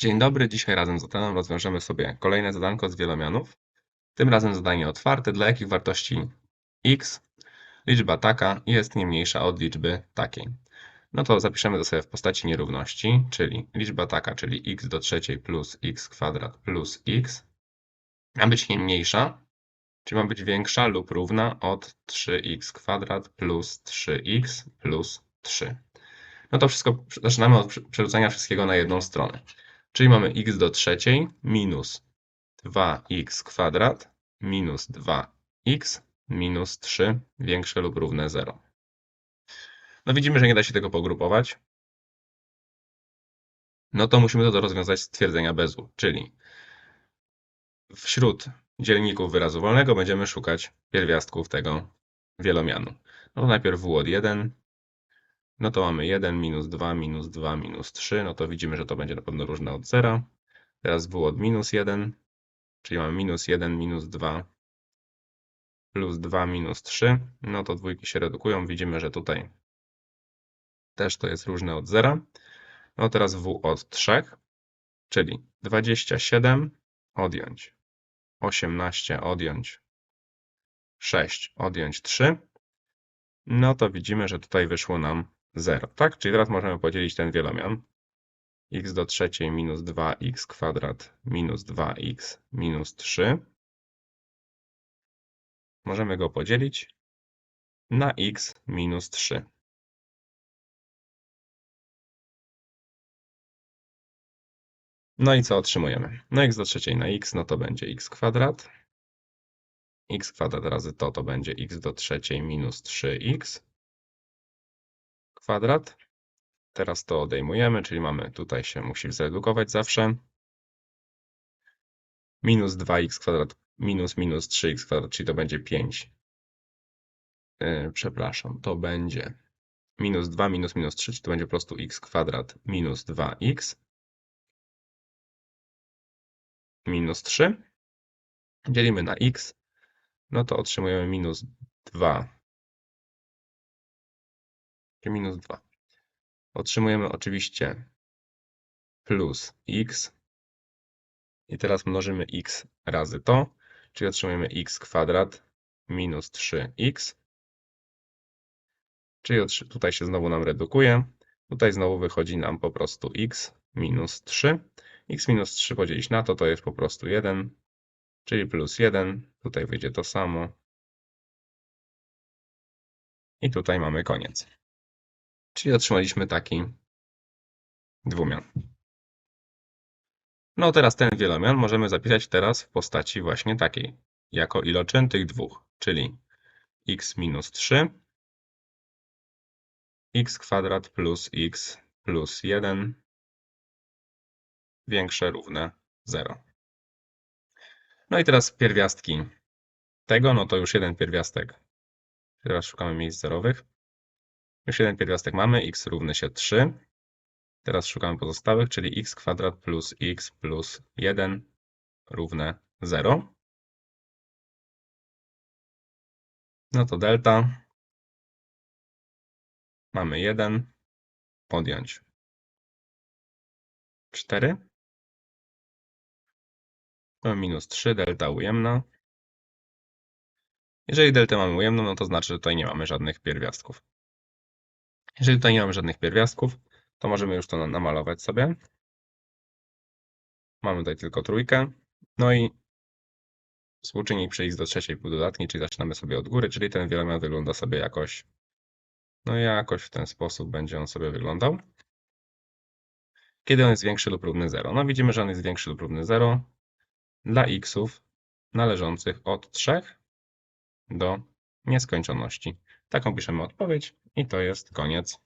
Dzień dobry, dzisiaj razem z Otanem rozwiążemy sobie kolejne zadanko z wielomianów. Tym razem zadanie otwarte, dla jakich wartości x liczba taka jest nie mniejsza od liczby takiej. No to zapiszemy to sobie w postaci nierówności, czyli liczba taka, czyli x do trzeciej plus x kwadrat plus x ma być nie mniejsza, czyli ma być większa lub równa od 3x kwadrat plus 3x plus 3. No to wszystko zaczynamy od prze- przerzucania wszystkiego na jedną stronę. Czyli mamy x do trzeciej minus 2x kwadrat minus 2x minus 3 większe lub równe 0. No widzimy, że nie da się tego pogrupować. No to musimy to rozwiązać z twierdzenia bezu, czyli wśród dzielników wyrazu wolnego będziemy szukać pierwiastków tego wielomianu. No to najpierw w od 1, no to mamy 1 minus 2 minus 2 minus 3, no to widzimy, że to będzie na pewno różne od 0. Teraz w od minus 1, czyli mamy minus 1 minus 2 plus 2 minus 3, no to dwójki się redukują, widzimy, że tutaj też to jest różne od 0. No teraz w od 3, czyli 27 odjąć 18 odjąć 6 odjąć 3, no to widzimy, że tutaj wyszło nam 0, tak? Czyli teraz możemy podzielić ten wielomian. x do trzeciej minus 2x kwadrat minus 2x minus 3. Możemy go podzielić na x minus 3. No i co otrzymujemy? No x do trzeciej na x, no to będzie x kwadrat. x kwadrat razy to, to będzie x do trzeciej minus 3x kwadrat. Teraz to odejmujemy, czyli mamy tutaj się musi zredukować zawsze. Minus 2x kwadrat minus minus 3x kwadrat, czyli to będzie 5. Yy, przepraszam, to będzie minus 2 minus minus 3, czyli to będzie po prostu x kwadrat minus 2x minus 3. Dzielimy na x, no to otrzymujemy minus 2. Minus 2. Otrzymujemy oczywiście plus x. I teraz mnożymy x razy to, czyli otrzymujemy x kwadrat minus 3x. Czyli tutaj się znowu nam redukuje. Tutaj znowu wychodzi nam po prostu x minus 3. x minus 3 podzielić na to, to jest po prostu 1, czyli plus 1. Tutaj wyjdzie to samo. I tutaj mamy koniec. Czyli otrzymaliśmy taki dwumian. No teraz ten wielomian możemy zapisać teraz w postaci właśnie takiej, jako iloczyn tych dwóch, czyli x minus 3, x kwadrat plus x plus 1 większe równe 0. No i teraz pierwiastki tego, no to już jeden pierwiastek. Teraz szukamy miejsc zerowych. Już jeden pierwiastek mamy, x równy się 3. Teraz szukamy pozostałych, czyli x kwadrat plus x plus 1 równe 0. No to delta. Mamy 1. Podjąć 4. To minus 3, delta ujemna. Jeżeli deltę mamy ujemną, no to znaczy, że tutaj nie mamy żadnych pierwiastków. Jeżeli tutaj nie mamy żadnych pierwiastków, to możemy już to na- namalować sobie. Mamy tutaj tylko trójkę. No i współczynnik przy x do trzeciej półdodatni, czyli zaczynamy sobie od góry, czyli ten wielomian wygląda sobie jakoś, no jakoś w ten sposób będzie on sobie wyglądał. Kiedy on jest większy lub równy 0? No widzimy, że on jest większy lub równy 0 dla xów należących od 3 do nieskończoności. Taką piszemy odpowiedź i to jest koniec.